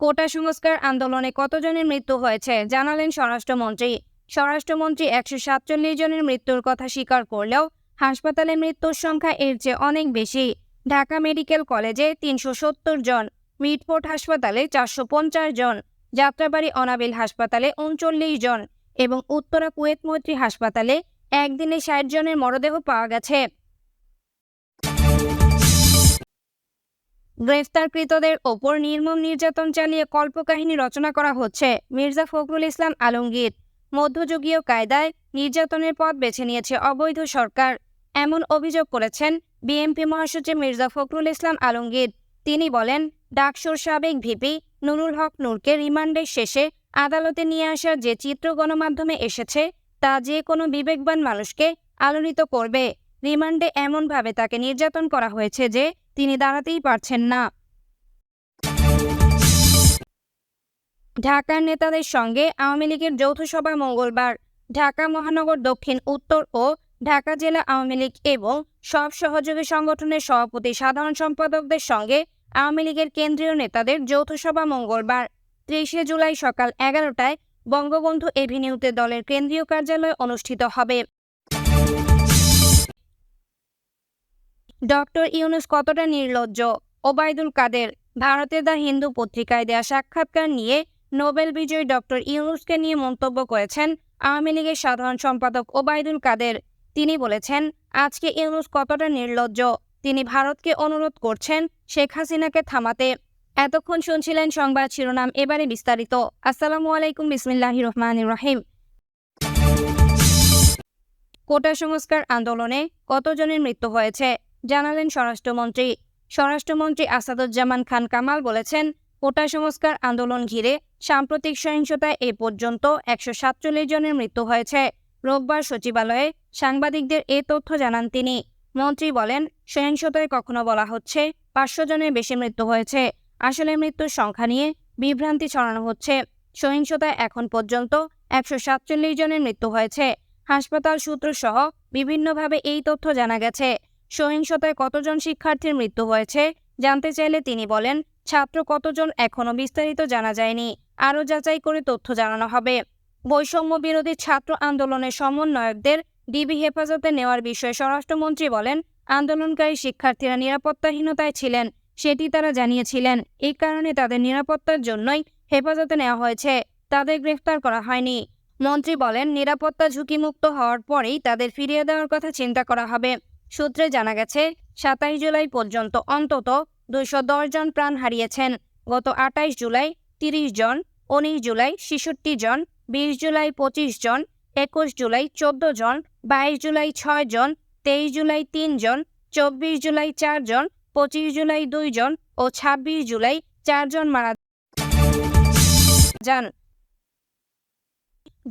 কোটা সংস্কার আন্দোলনে কতজনের মৃত্যু হয়েছে জানালেন স্বরাষ্ট্রমন্ত্রী। স্বরাষ্ট্রমন্ত্রী একশো সাতচল্লিশ জনের মৃত্যুর কথা স্বীকার করলেও হাসপাতালে মৃত্যুর সংখ্যা এর চেয়ে অনেক বেশি। ঢাকা মেডিকেল কলেজে তিনশো সত্তর জন মিটফোর্ট হাসপাতালে চারশো পঞ্চাশ জন, যাত্রাবাড়ি অনাবিল হাসপাতালে উনচল্লিশ জন এবং উত্তরা কুয়েত মৈত্রী হাসপাতালে একদিনে ষাট জনের মরদেহ পাওয়া গেছে। গ্রেফতারকৃতদের ওপর নির্মম নির্যাতন চালিয়ে কল্পকাহিনী রচনা করা হচ্ছে মির্জা ফখরুল ইসলাম আলমগীর। মধ্যযুগীয় কায়দায় নির্যাতনের পথ বেছে নিয়েছে অবৈধ সরকার। এমন অভিযোগ করেছেন বিএনপি মহাসচিব মির্জা ফখরুল ইসলাম আলমগীর। তিনি বলেন, ডাকসুর সাবেক ভিপি নুরুল হক নূরকে রিমান্ডের শেষে আদালতে নিয়ে আসার যে চিত্র গণমাধ্যমে এসেছে, তা যে কোনো বিবেকবান মানুষকে আলোড়িত করবে। রিমান্ডে এমনভাবে তাকে নির্যাতন করা হয়েছে যে তিনি দাঁড়াতেই পারছেন না। ঢাকার নেতাদের সঙ্গে আওয়ামী লীগের যৌথ সভা মঙ্গলবার। ঢাকা মহানগর দক্ষিণ, উত্তর ও ঢাকা জেলা আওয়ামী লীগ এবং সব সহযোগী সংগঠনের সভাপতি, সাধারণ সম্পাদকদের সঙ্গে আওয়ামী লীগের কেন্দ্রীয় নেতাদের যৌথ সভা মঙ্গলবার। ত্রিশে জুলাই সকাল এগারোটায় বঙ্গবন্ধু এভিনিউতে দলের কেন্দ্রীয় কার্যালয়ে অনুষ্ঠিত হবে। ডক্টর ইউনুস কতটা নির্লজ্জ? ওবায়দুল কাদের, ভারতের দ্য হিন্দু পত্রিকায় দেয়া সাক্ষাৎকার নিয়ে নোবেল বিজয়ী ডক্টর ইউনুসকে নিয়ে মন্তব্য করেছেন আওয়ামী লীগের সাধারণ সম্পাদক ওবায়দুল কাদের। তিনি বলেছেন, আজকে ইউনুস কতটা নির্লজ্জ? তিনি ভারতকে অনুরোধ করছেন শেখ হাসিনাকে থামাতে। এতক্ষণ শুনছিলেন সংবাদ শিরোনাম, এবারে বিস্তারিত। আসসালামু আলাইকুম, বিসমিল্লাহির রহমানির রহিম। কোটা সংস্কার আন্দোলনে কতজনের মৃত্যু হয়েছে? জানালেন স্বরাষ্ট্রমন্ত্রী। স্বরাষ্ট্রমন্ত্রী আসাদুজ্জামান খান কামাল বলেছেন, কোটা সংস্কার আন্দোলন ঘিরে সাম্প্রতিক সহিংসতায় এ পর্যন্ত একশো সাতচল্লিশ জনের মৃত্যু হয়েছে। রোববার সচিবালয়ে সাংবাদিকদের এ তথ্য জানান তিনি। মন্ত্রী বলেন, সহিংসতায় কখনো বলা হচ্ছে পাঁচশো জনের বেশি মৃত্যু হয়েছে। আসলে মৃত্যুর সংখ্যা নিয়ে বিভ্রান্তি ছড়ানো হচ্ছে। সহিংসতায় এখন পর্যন্ত একশো সাতচল্লিশ জনের মৃত্যু হয়েছে। হাসপাতাল সূত্র সহ বিভিন্নভাবে এই তথ্য জানা গেছে। সহিংসতায় কতজন শিক্ষার্থীর মৃত্যু হয়েছে জানতে চাইলে তিনি বলেন, ছাত্র কতজন এখনও বিস্তারিত জানা যায়নি। আরও যাচাই করে তথ্য জানানো হবে। বৈষম্য বিরোধী ছাত্র আন্দোলনের সমন্বয়কদের ডিবি হেফাজতে নেওয়ার বিষয়ে স্বরাষ্ট্রমন্ত্রী বলেন, আন্দোলনকারী শিক্ষার্থীরা নিরাপত্তাহীনতায় ছিলেন, সেটি তারা জানিয়েছিলেন। এই কারণে তাদের নিরাপত্তার জন্যই হেফাজতে নেওয়া হয়েছে। তাদের গ্রেফতার করা হয়নি। মন্ত্রী বলেন, নিরাপত্তা ঝুঁকিমুক্ত হওয়ার পরেই তাদের ফিরিয়ে দেওয়ার কথা চিন্তা করা হবে। সূত্রে জানা গেছে, সাতাইশ জুলাই পর্যন্ত অন্তত দুইশো দশ জন প্রাণ হারিয়েছেন। গত আটাইশ জুলাই তিরিশ জন, উনিশ জুলাই ছেষট্টি জন, বিশ জুলাই পঁচিশ জন, একুশ জুলাই চোদ্দ জন, বাইশ জুলাই ছয় জন, তেইশ জুলাই তিন জন, চব্বিশ জুলাই চার জন, পঁচিশ জুলাই দুই জন ও ছাব্বিশ জুলাই চারজন মারা যান।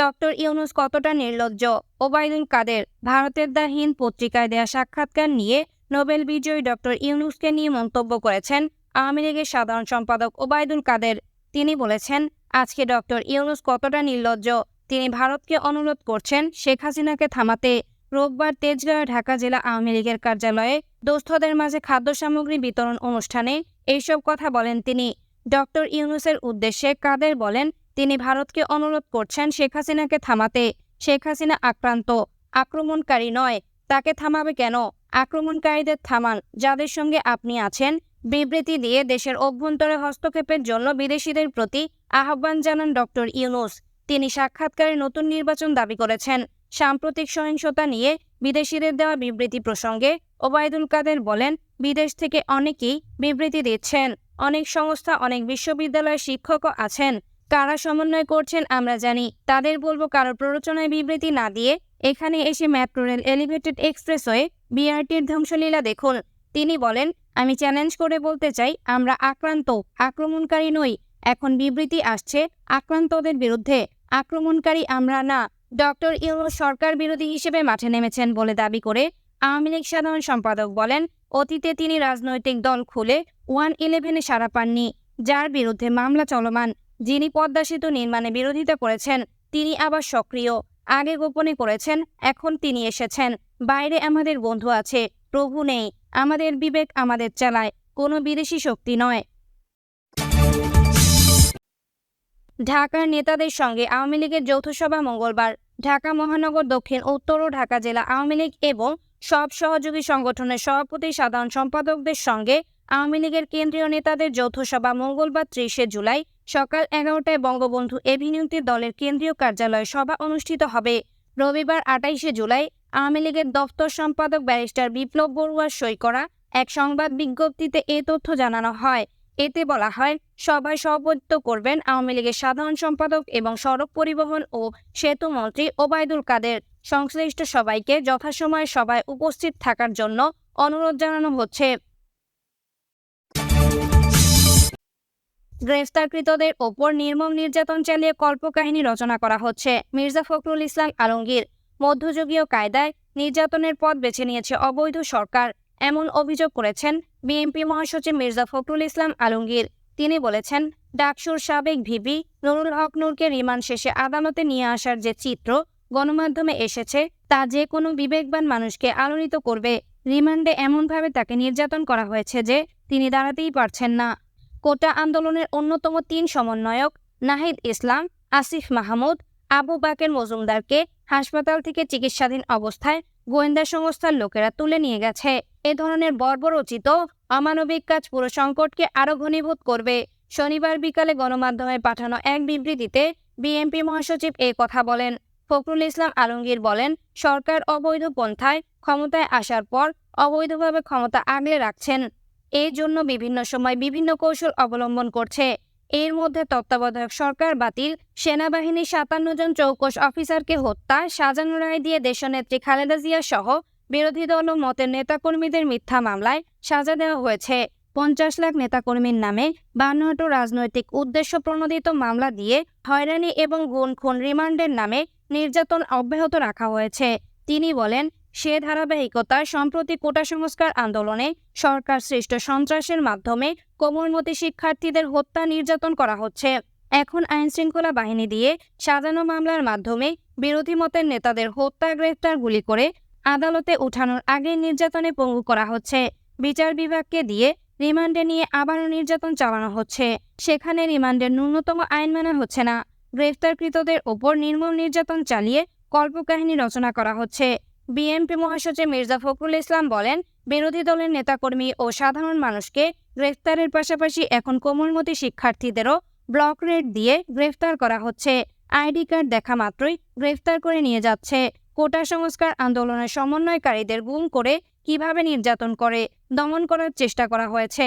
ডক্টর ইউনুস কতটা নির্লজ্জ? ওবায়দুল কাদের, ভারতের দ্য হিন্দ পত্রিকায় দেয়া সাক্ষাৎকার নিয়ে নোবেল বিজয়ী ডক্টর ইউনুসকে নিয়ে মন্তব্য করেছেন আওয়ামী লীগের সাধারণ সম্পাদক ওবায়দুল কাদের। তিনি বলেছেন, আজকে ডক্টর ইউনুস কতটা নির্লজ্জ? তিনি ভারতকে অনুরোধ করছেন শেখ হাসিনাকে থামাতে। রোববার তেজগাঁও ঢাকা জেলা আওয়ামী লীগের কার্যালয়ে দুস্থদের মাঝে খাদ্য সামগ্রী বিতরণ অনুষ্ঠানে এইসব কথা বলেন তিনি। ডক্টর ইউনুসের উদ্দেশ্যে কাদের বলেন তিনি ভারতকে অনুরোধ করছেন শেখ হাসিনাকে থামাতে। শেখ হাসিনা আক্রান্ত। আক্রমণকারী নয়। তাকে থামাবে কেন? আক্রমণকারীদের থামান। যাদের সঙ্গে আপনি আছেন, বিবৃতি দিয়ে দেশের অভ্যন্তরে হস্তক্ষেপের জন্য বিদেশিদের প্রতি আহ্বান জানান ডক্টর ইউনুস। তিনি সাক্ষাৎকারে নতুন নির্বাচন দাবি করেছেন। সাম্প্রতিক সহিংসতা নিয়ে বিদেশিদের দেওয়া বিবৃতি প্রসঙ্গে ওবায়দুল কাদের বলেন, বিদেশ থেকে অনেকেই বিবৃতি দিচ্ছেন। অনেক সংস্থা, অনেক বিশ্ববিদ্যালয়ের শিক্ষকও আছেন। কারা সমন্বয় করছেন আমরা জানি। তাদের বলব কারও প্ররোচনায় বিবৃতি না দিয়ে এখানে এসে মেট্রো রেল এলিভেটেড এক্সপ্রেসওয়ে বিআরটির ধ্বংসলীলা দেখুন। তিনি বলেন, আমি চ্যালেঞ্জ করে বলতে চাই, আমরা আক্রান্ত, আক্রমণকারী নই। এখন বিবৃতি আসছে আক্রান্তদের বিরুদ্ধে। আক্রমণকারী আমরা না। ডক্টর ইউনুস সরকার বিরোধী হিসেবে মাঠে নেমেছেন বলে দাবি করে আওয়ামী লীগ সাধারণ সম্পাদক বলেন, অতীতে তিনি রাজনৈতিক দল খুলে ওয়ান ইলেভেনে সাড়া পাননি, যার বিরুদ্ধে মামলা চলমান। যিনি পদ্মা সেতু নির্মাণে বিরোধিতা করেছেন, তিনি আবার সক্রিয়। আগে গোপনে করেছেন, এখন তিনি এসেছেন। বাইরে আমাদের বন্ধু আছে, প্রভু নেই। আমাদের বিবেক আমাদের চালায়, কোনো বিদেশি শক্তি নয়। ঢাকার নেতাদের সঙ্গে আওয়ামী লীগের যৌথ সভা মঙ্গলবার। ঢাকা মহানগর দক্ষিণ উত্তর ও ঢাকা জেলা আওয়ামী লীগ এবং সব সহযোগী সংগঠনের সভাপতি, সাধারণ সম্পাদকদের সঙ্গে আওয়ামী লীগের কেন্দ্রীয় নেতাদের যৌথ সভা মঙ্গলবার ত্রিশে জুলাই সকাল এগারোটায় বঙ্গবন্ধু এভিনিউতে দলের কেন্দ্রীয় কার্যালয়ে সভা অনুষ্ঠিত হবে। রবিবার আটাইশে জুলাই আওয়ামী লীগের দপ্তর সম্পাদক ব্যারিস্টার বিপ্লব বড়ুয়ার সই করা এক সংবাদ বিজ্ঞপ্তিতে এ তথ্য জানানো হয়। এতে বলা হয়, সভায় সভাপতিত্ব করবেন আওয়ামী লীগের সাধারণ সম্পাদক এবং সড়ক পরিবহন ও সেতু মন্ত্রী ওবায়দুল কাদের। সংশ্লিষ্ট সবাইকে যথাসময়ে সভায় উপস্থিত থাকার জন্য অনুরোধ জানানো হচ্ছে। গ্রেফতারকৃতদের ওপর নির্মম নির্যাতন চালিয়ে কল্পকাহিনী রচনা করা হচ্ছে। মির্জা ফখরুল ইসলাম আলমগীর মধ্যযুগীয় কায়দায় নির্যাতনের পথ বেছে নিয়েছে অবৈধ সরকার। এমন অভিযোগ করেছেন বিএনপি মহাসচিব মির্জা ফখরুল ইসলাম আলমগীর। তিনি বলেছেন, ডাকসুর সাবেক ভিপি নুরুল হক নূরকে রিমান্ড শেষে আদালতে নিয়ে আসার যে চিত্র গণমাধ্যমে এসেছে, তা যে কোনো বিবেকবান মানুষকে আলোড়িত করবে। রিমান্ডে এমনভাবে তাকে নির্যাতন করা হয়েছে যে তিনি দাঁড়াতেই পারছেন না। কোটা আন্দোলনের অন্যতম তিন সমন্বয়ক নাহিদ ইসলাম, আসিফ মাহমুদ, আবু বাকের মজুমদারকে হাসপাতাল থেকে চিকিৎসাধীন অবস্থায় গোয়েন্দা সংস্থার লোকেরা তুলে নিয়ে গেছে। এ ধরনের বর্বরচিত, অমানবিক কাজ পুরো সংকটকে আরও ঘনীভূত করবে। শনিবার বিকালে গণমাধ্যমে পাঠানো এক বিবৃতিতে বিএনপি মহাসচিব এ কথা বলেন। ফখরুল ইসলাম আলমগীর বলেন, সরকার অবৈধ পন্থায় ক্ষমতায় আসার পর অবৈধভাবে ক্ষমতা আগলে রাখছেন। এর জন্য বিভিন্ন সময় বিভিন্ন কৌশল অবলম্বন করছে। এর মধ্যে তত্ত্বাবধায়ক সরকার বাতিল সেনাবাহিনীর সাতান্ন জন চৌকস অফিসারকে হত্যা, সাজানো রায় দিয়ে দেশনেত্রী খালেদা জিয়া সহ বিরোধী দল ও মতের নেতাকর্মীদের মিথ্যা মামলায় সাজা দেওয়া হয়েছে। পঞ্চাশ লাখ নেতাকর্মীর নামে বান্নহাটো রাজনৈতিক উদ্দেশ্য প্রণোদিত মামলা দিয়ে হয়রানি এবং গুণ খুন রিমান্ডের নামে নির্যাতন অব্যাহত রাখা হয়েছে। তিনি বলেন সে ধারাবাহিকতায় সম্প্রতি কোটা সংস্কার আন্দোলনে সরকার সৃষ্ট সন্ত্রাসের মাধ্যমে কোমলমতি শিক্ষার্থীদের হত্যা নির্যাতন করা হচ্ছে। এখন আইন শৃঙ্খলা বাহিনী দিয়ে সাজানো মামলার মাধ্যমে বিরোধী মতের নেতাদের হত্যা, গ্রেফতার, গুলি করে আদালতে উঠানোর আগে নির্যাতনে পঙ্গু করা হচ্ছে। বিচার বিভাগকে দিয়ে রিমান্ডে নিয়ে আবারও নির্যাতন চালানো হচ্ছে। সেখানে রিমান্ডের ন্যূনতম আইন মানা হচ্ছে না। গ্রেফতারকৃতদের ওপর নির্মম নির্যাতন চালিয়ে কল্পকাহিনী রচনা করা হচ্ছে। বিএনপি মহাসচিব মির্জা ফখরুল ইসলাম বলেন, বিরোধী দলের নেতাকর্মী ও সাধারণ মানুষকে গ্রেফতারের পাশাপাশি এখন কোমলমতি শিক্ষার্থীদেরও ব্লক রেড দিয়ে গ্রেফতার করা হচ্ছে। আইডি কার্ড দেখা মাত্রই গ্রেফতার করে নিয়ে যাচ্ছে। কোটা সংস্কার আন্দোলনের সমন্বয়কারীদের গুম করে কীভাবে নির্যাতন করে, দমন করার চেষ্টা করা হয়েছে।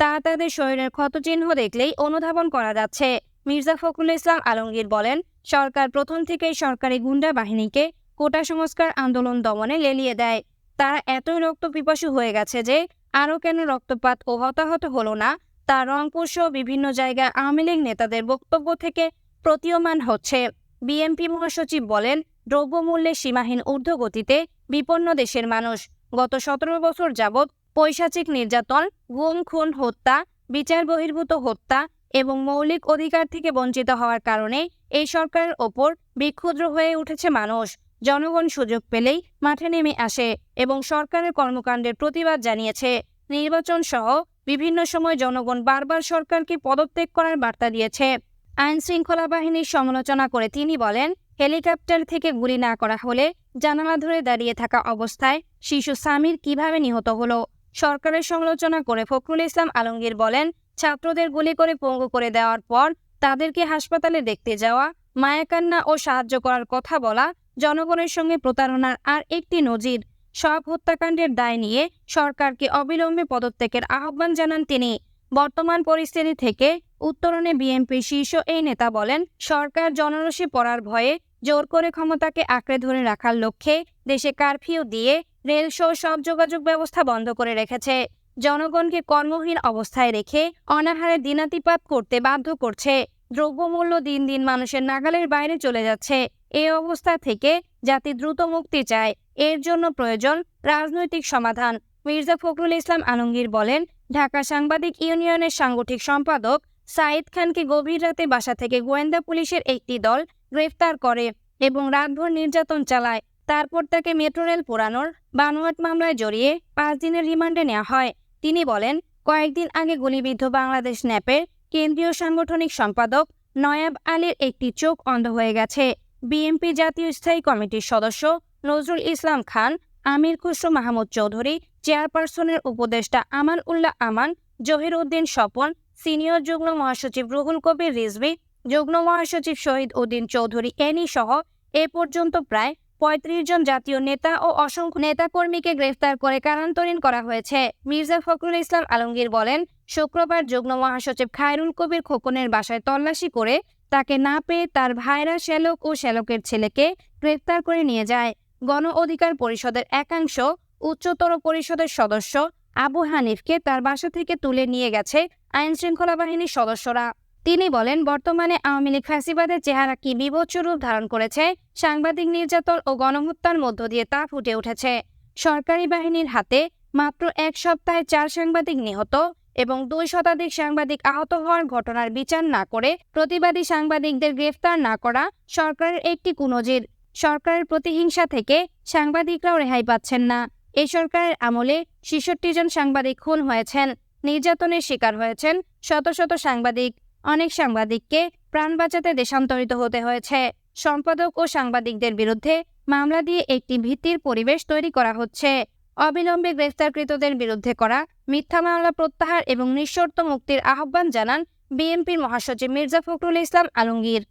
তা তাদের শরীরের ক্ষতচিহ্ন দেখলেই অনুধাবন করা যাচ্ছে। মির্জা ফখরুল ইসলাম আলমগীর বলেন, সরকার প্রথম থেকেই সরকারি গুন্ডা বাহিনীকে কোটা সংস্কার আন্দোলন দমনে লেলিয়ে দেয়। তারা এতই রক্ত পিপাসু হয়ে গেছে যে, আরও কেন রক্তপাত ও হতাহত হলো না? তা রংপুর সহ বিভিন্ন জায়গায় আওয়ামী লীগ নেতাদের বক্তব্য থেকে প্রতীয়মান হচ্ছে। বিএনপি মহাসচিব বলেন দ্রব্যমূল্যের সীমাহীন ঊর্ধ্বগতিতে বিপন্ন দেশের মানুষ। গত সতেরো বছর যাবৎ পৈশাচিক নির্যাতন, গুম, খুন, হত্যা, বিচার বহির্ভূত হত্যা এবং মৌলিক অধিকার থেকে বঞ্চিত হওয়ার কারণে এই সরকারের ওপর বিক্ষুদ্র হয়ে উঠেছে মানুষ। জনগণ সুযোগ পেলেই মাঠে নেমে আসে এবং সরকারের কর্মকাণ্ডের প্রতিবাদ জানিয়েছে। নির্বাচন সহ বিভিন্ন সময় জনগণ বারবার সরকারকে পদত্যাগ করার বার্তা দিয়েছে। আইন শৃঙ্খলা বাহিনীর সমালোচনা করে তিনি বলেন, হেলিকপ্টার থেকে গুলি না করা হলে জানালা ধরে দাঁড়িয়ে থাকা অবস্থায় শিশু সামির কীভাবে নিহত হলো। সরকারের সমালোচনা করে ফখরুল ইসলাম আলমগীর বলেন, ছাত্রদের গুলি করে পঙ্গু করে দেওয়ার পর তাদেরকে হাসপাতালে দেখতে যাওয়া, মায়াকান্না ও সাহায্য করার কথা বলা জনগণের সঙ্গে প্রতারণার আর একটি নজির। সব হত্যাকাণ্ডের দায় নিয়ে সরকারকে অবিলম্বে পদত্যাগের আহ্বান জানান তিনি। বর্তমান পরিস্থিতি থেকে উত্তরণে বিএনপি শীর্ষ এই নেতা বলেন, সরকার জনরসে পড়ার ভয়ে জোর করে ক্ষমতাকে আঁকড়ে ধরে রাখার লক্ষ্যে দেশে কারফিউ দিয়ে রেল সহ সব যোগাযোগ ব্যবস্থা বন্ধ করে রেখেছে। জনগণকে কর্মহীন অবস্থায় রেখে অনাহারে দিনাতিপাত করতে বাধ্য করছে। দ্রব্যমূল্য দিন দিন মানুষের নাগালের বাইরে চলে যাচ্ছে। এই অবস্থা থেকে জাতি দ্রুত মুক্তি চায়। এর জন্য প্রয়োজন রাজনৈতিক সমাধান। মির্জা ফখরুল ইসলাম আলমগীর বলেন, ঢাকা সাংবাদিক ইউনিয়নের সাংগঠিক সম্পাদক সাইদ খানকে গভীর রাতে বাসা থেকে গোয়েন্দা পুলিশের একটি দল গ্রেফতার করে এবং রাতভর নির্যাতন চালায়। তারপর তাকে মেট্রো রেল পোড়ানোর বানোয়াট মামলায় জড়িয়ে পাঁচ দিনের রিমান্ডে নেওয়া হয়। তিনি বলেন, কয়েকদিন আগে গুলিবিদ্ধ বাংলাদেশ ন্যাপের কেন্দ্রীয় সাংগঠনিক সম্পাদক নয়াব আলীর একটি চোখ অন্ধ হয়ে গেছে। বিএনপি জাতীয় স্থায়ী কমিটির সদস্য নজরুল ইসলাম খান, আমির খুসরো মাহমুদ চৌধুরী, চেয়ারপারসনের উপদেষ্টা আমান উল্লাহ আমান জহির উদ্দিন স্বপন, সিনিয়র যুগ্ম মহাসচিব রুহুল কবির রিজভি, যুগ্ম মহাসচিব শহীদ উদ্দিন চৌধুরী এনি সহ এ পর্যন্ত প্রায় পঁয়ত্রিশ জন জাতীয় নেতা ও অসংখ্য নেতাকর্মীকে গ্রেফতার করে কারান্তরীণ করা হয়েছে। মির্জা ফখরুল ইসলাম আলমগীর বলেন, শুক্রবার যুগ্ম মহাসচিব খায়রুল কবির খোকনের বাসায় তল্লাশি করে তাকে না পেয়ে তার ভাইরা শ্যালক ও শ্যালকের ছেলেকে গ্রেফতার করে নিয়ে যায়। গণ অধিকার পরিষদের একাংশ, উচ্চতর পরিষদের সদস্য আবু হানিফকে তার বাসা থেকে তুলে নিয়ে গেছে আইন শৃঙ্খলা বাহিনীর সদস্যরা। তিনি বলেন, বর্তমানে আওয়ামী লীগ ফ্যাসিবাদের চেহারা কি বিভৎস রূপ ধারণ করেছে? সাংবাদিক নির্যাতন ও গণহত্যার মধ্য দিয়ে তা ফুটে উঠেছে। সরকারি বাহিনীর হাতে মাত্র এক সপ্তাহে চার সাংবাদিক নিহত। এবং দুই শতাধিক সাংবাদিক আহত হওয়ার ঘটনার বিচার না করে প্রতিবাদী সাংবাদিকদের গ্রেফতার না করা সরকারের একটি কুনজির। সরকারের প্রতিহিংসা থেকে সাংবাদিকরাও রেহাই পাচ্ছেন না। এই সরকারের আমলে ছেষট্টি জন সাংবাদিক খুন হয়েছেন। নির্যাতনের শিকার হয়েছেন শত শত সাংবাদিক। অনেক সাংবাদিককে প্রাণ বাঁচাতে দেশান্তরিত হতে হয়েছে। সম্পাদক ও সাংবাদিকদের বিরুদ্ধে মামলা দিয়ে একটি ভীতির পরিবেশ তৈরি করা হচ্ছে। অবিলম্বে গ্রেফতারকৃতদের বিরুদ্ধে করা, মিথ্যা মামলা প্রত্যাহার এবং নিঃশর্ত মুক্তির আহ্বান জানান বিএনপির মহাসচিব মির্জা ফখরুল ইসলাম আলমগীর।